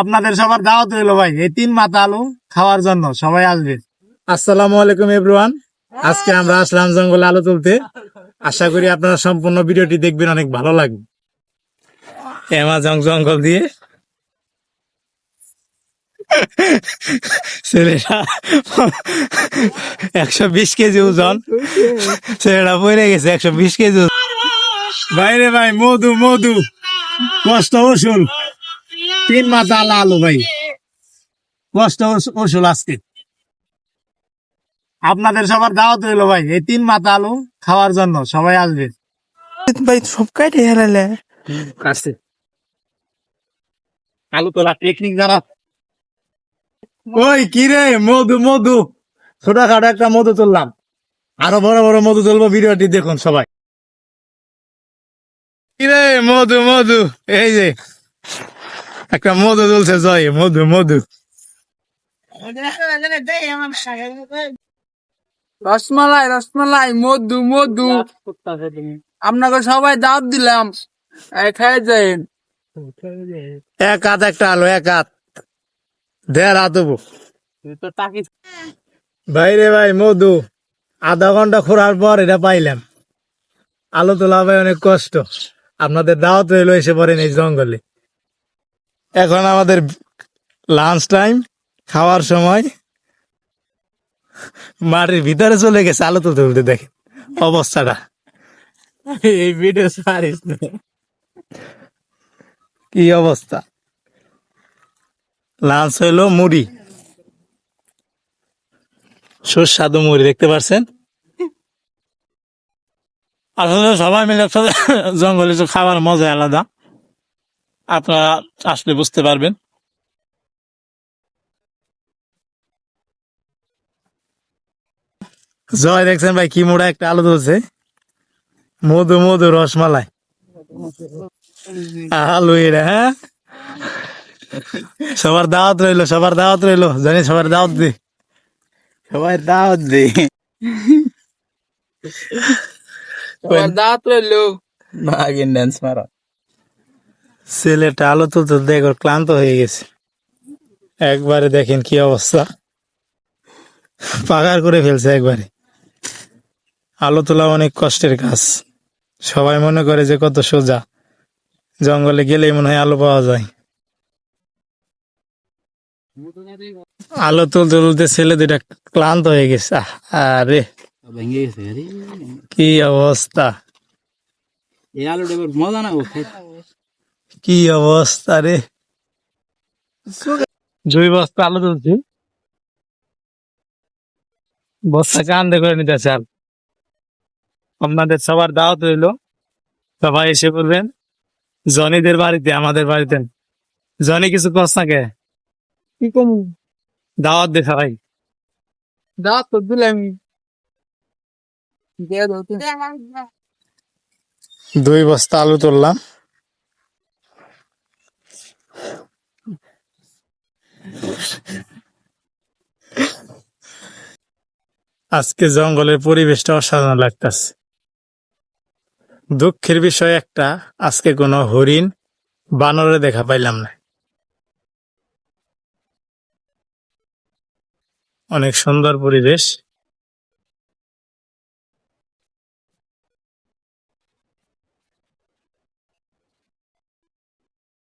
আপনাদের সবার দাওয়াত রইল ভাই এই তিন মাথা আলু খাওয়ার জন্য সবাই আসবে। আসসালামু আলাইকুম এভরিওয়ান। আজকে আমরা আসলাম জঙ্গলে আলু তুলতে। আশা করি আপনারা সম্পূর্ণ ভিডিওটি দেখবেন অনেক ভালো লাগবে। অ্যামাজন জঙ্গল দিয়ে। ছেলেটা একশো বিশ কেজি ওজন। ছেলেটা পড়ে গেছে একশো বিশ কেজি ওজন। ভাইরে ভাই মধু মধু। কষ্ট ওষুল তিন মাস আলা আলু ভাই। কষ্ট ওষ- ওষুল আজকে। আপনাদের সবার দাওয়াত রইল ভাই এই তিন মাথা আলু খাওয়ার জন্য সবাই আসবে। ভাই সব কাটে হারালে কাটছে। আলু তোলা টেকনিক জানা ওই কি রে মধু মধু। ছোটখাটো একটা মধু তুললাম। আরও বড় বড় মধু তুলবো ভিডিওটি দেখুন সবাই। কি রে মধু মধু এই যে। একটা মধু তুলছে জয় মধু মধু। রসমালাই রসমালাই মধু মধু। আপনাকে সবাই দাওয়াত দিলাম। খাই যাইন। এক হাত একটা আলু এক হাত। দেড় হাত দেবো ভাই রে ভাই মধু। আধা ঘণ্টা খোরার পর এটা পাইলাম। আলু তোলা ভাই অনেক কষ্ট। আপনাদের দাওয়াত রইল এসে পড়েন এই জঙ্গলে। এখন আমাদের লাঞ্চ টাইম খাওয়ার সময়। মাটির ভিতরে চলে গেছে আলো তো তুলতে দেখেন অবস্থাটা। এই ভিডিও সারিস কি অবস্থা? লাঞ্চ হইল মুড়ি। সুস্বাদু মুড়ি দেখতে পাচ্ছেন আসলে সবাই মিলে একসাথে জঙ্গলে খাবার মজা আলাদা। আপনারা আসলে বুঝতে পারবেন। জয় দেখছেন ভাই কি মোড়া একটা আলু ধরছে। মধু মধু রসমালাই। আলু এটা হ্যাঁ? সবার দাওয়াত রইল সবার দাওয়াত রইল। জানি সবার দাওয়াত দে। সবার দাওয়াত দে। সবার দাওয়াত রইল। ভাগিন ড্যান্স মারা। ছেলেটা আলো তুলতে দেখো ক্লান্ত হয়ে গেছে। একবারে দেখেন কি অবস্থা। পাগার করে ফেলছে একবারে। আলো তোলা অনেক কষ্টের কাজ। সবাই মনে করে যে কত সোজা। জঙ্গলে গেলেই মনে হয় আলো পাওয়া যায়। আলো তুলতে তুলতে ছেলে দুটা ক্লান্ত হয়ে গেছে। আরে। কি অবস্থা। মজা না। কি অবস্থা রে? দুই বস্তা আলু তুলছি। বস্তা কান্দে করে নিতে চাল। আপনাদের সবার দাওয়াত রইল। সবাই এসে করবেন জনিদের বাড়িতে আমাদের বাড়িতে। জনি কিছু কস না কে কি কম দাওয়াত দে সবাই। দাওয়াত তো দিলাম। দুই বস্তা আলু তুললাম। আজকে জঙ্গলের পরিবেশটা অসাধারণ লাগতেছে। দুঃখের বিষয় একটা, আজকে কোনো হরিণ বানরে দেখা পাইলাম না। অনেক সুন্দর পরিবেশ।